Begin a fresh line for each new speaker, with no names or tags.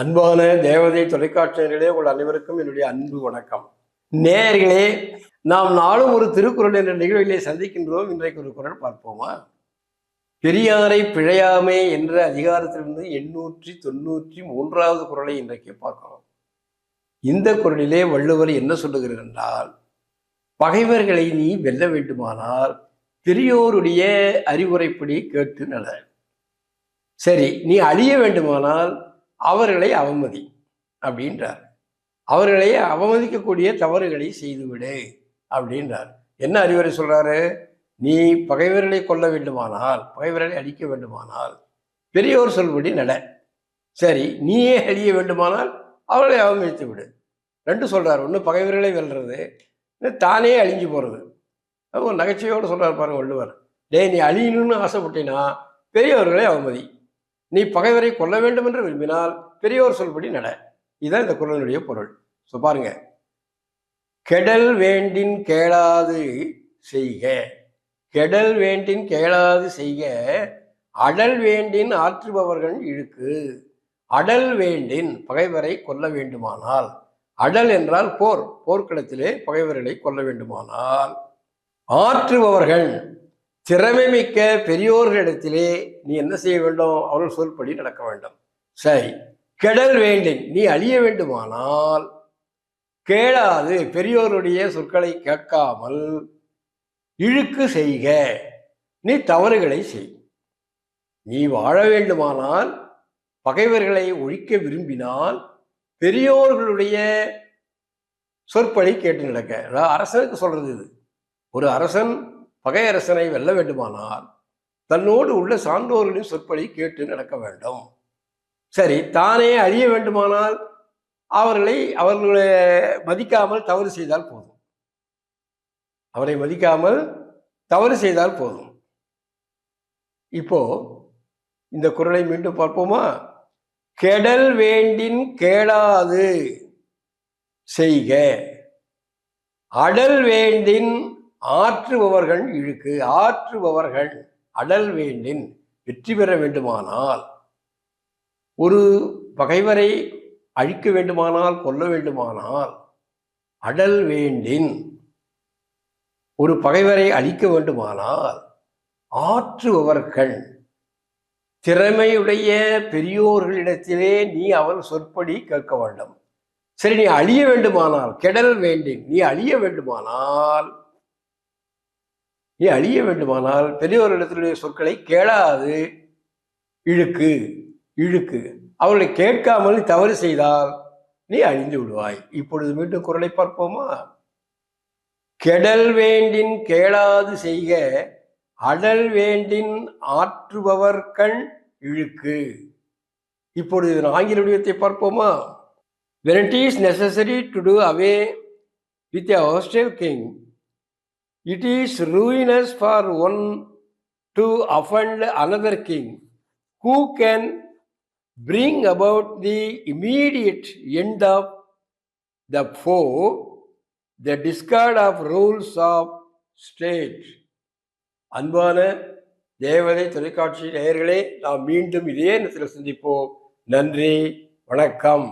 அன்பான தேவதை தொலைக்காட்சியர்களே உங்கள் அனைவருக்கும் என்னுடைய அன்பு வணக்கம். நேயர்களே நாம் நாளும் ஒரு திருக்குறள் என்ற நிகழ்விலே சந்திக்கின்றோம். இன்றைக்கு ஒரு குரல் பார்ப்போமா? பெரியாரை பிழையாமே என்ற அதிகாரத்திலிருந்து எண்ணூற்றி தொண்ணூற்றி மூன்றாவது குரலை இன்றைக்கு பார்க்கிறோம். இந்த குரலிலே வள்ளுவர் என்ன சொல்லுகிறார் என்றால் பகைவர்களை நீ வெல்ல வேண்டுமானால் பெரியோருடைய அறிவுரைப்படி கேட்டு நட சரி நீ அழிய வேண்டுமானால் அவர்களை அவமதி அப்படின்றார். அவர்களை அவமதிக்கக்கூடிய தவறுகளை செய்துவிடு அப்படின்றார். என்ன அறிவுரை சொல்றாரு? நீ பகைவர்களை கொல்ல வேண்டுமானால் பகைவர்களை அழிக்க வேண்டுமானால் பெரியோர் சொல்படி நட. சரி நீயே அழிய வேண்டுமானால் அவர்களை அவமதித்து விடு. ரெண்டு சொல்றாரு. ஒன்று பகைவர்களை வெல்றது தானே அழிஞ்சு போறது. ஒரு நகைச்சுவையோடு சொல்கிறார் பாருங்க வள்ளுவர். டே நீ அழியணும்னு ஆசைப்பட்டினா பெரியவர்களை அவமதி. நீ பகைவரை கொல்ல வேண்டும் என்று விரும்பினால் பெரியோர் சொல்படி நட. இதுதான் இந்த குரலினுடைய பொருள். ஸோ பாருங்க. கெடல் வேண்டின் கேளாது செய்க. கெடல் வேண்டின் கேளாது செய்க. அடல் வேண்டின் ஆற்றுபவர்கள் இழுக்கு. அடல் வேண்டின் பகைவரை கொல்ல வேண்டுமானால். அடல் என்றால் போர். போர்க்களத்திலே பகைவர்களை கொல்ல வேண்டுமானால். ஆற்றுபவர்கள் திறமை மிக்க பெரியோர்களிடத்திலே நீ என்ன செய்ய வேண்டும்? அவர்கள் சொல்படி நடக்க வேண்டும். சரி. கெடல் வேண்டும். நீ அழிய வேண்டுமானால் கேளாது. பெரியோருடைய சொற்களை கேட்காமல் இழுக்கு செய்க. நீ தவறுகளை செய். நீ வாழ வேண்டுமானால் பகைவர்களை ஒழிக்க விரும்பினால் பெரியோர்களுடைய சொற்படி கேட்டு நடக்க. அரசனுக்கு சொல்றது இது. ஒரு அரசன் பகை அரசனை வெல்ல வேண்டுமானால் தன்னோடு உள்ள சான்றோர்களின் சொற்படி கேட்டு நடக்க வேண்டும். சரி தானே அழிய வேண்டுமானால் அவர்களை அவர்களை மதிக்காமல் தவறு செய்தால் போதும். அவரை மதிக்காமல் தவறு செய்தால் போதும். இப்போ இந்த குரலை மீண்டும் பார்ப்போமா? கெடல் வேண்டின் கேளாது செய்க. அடல் வேண்டின் ஆற்றுபவர்கள் இழுக்கு ஆற்றுபவர்கள் அடல் வேண்டின் வெற்றி பெற வேண்டுமானால் ஒரு பகைவரை அழிக்க வேண்டுமானால் கொல்ல வேண்டுமானால் அடல் வேண்டின் ஒரு பகைவரை அழிக்க வேண்டுமானால் ஆற்றுபவர்கள் திறமையுடைய பெரியோர்களிடத்திலே நீ அவர் சொற்படி கேட்க வேண்டும். சரி நீ அழிய வேண்டுமானால் கெடல் வேண்டின் நீ அழிய வேண்டுமானால் நீ அழிய வேண்டுமானால் பெரியோர்களிடத்திலுடைய சொற்களை கேளாது. இழுக்கு இழுக்கு. அவர்களை கேட்காமல் தவறு செய்தால் நீ அழிந்து விடுவாய். இப்பொழுது மீண்டும் குரலை பார்ப்போமா? கெடல் வேண்டின் கேளாது செய்க அடல் வேண்டின் ஆற்றுபவர்கள் இழுக்கு. இப்பொழுது இதன் ஆங்கில வடிவத்தை பார்ப்போமா? When it is necessary to do away with a hostile king it is ruinous for one to offend another king who can bring about the immediate end of the foe, the discard of rules of state. அன்பான தேவதை தொலைக்காட்சி நேயர்களே நாம் மீண்டும் இதே நேரத்தில் சந்திப்போம் நன்றி வணக்கம்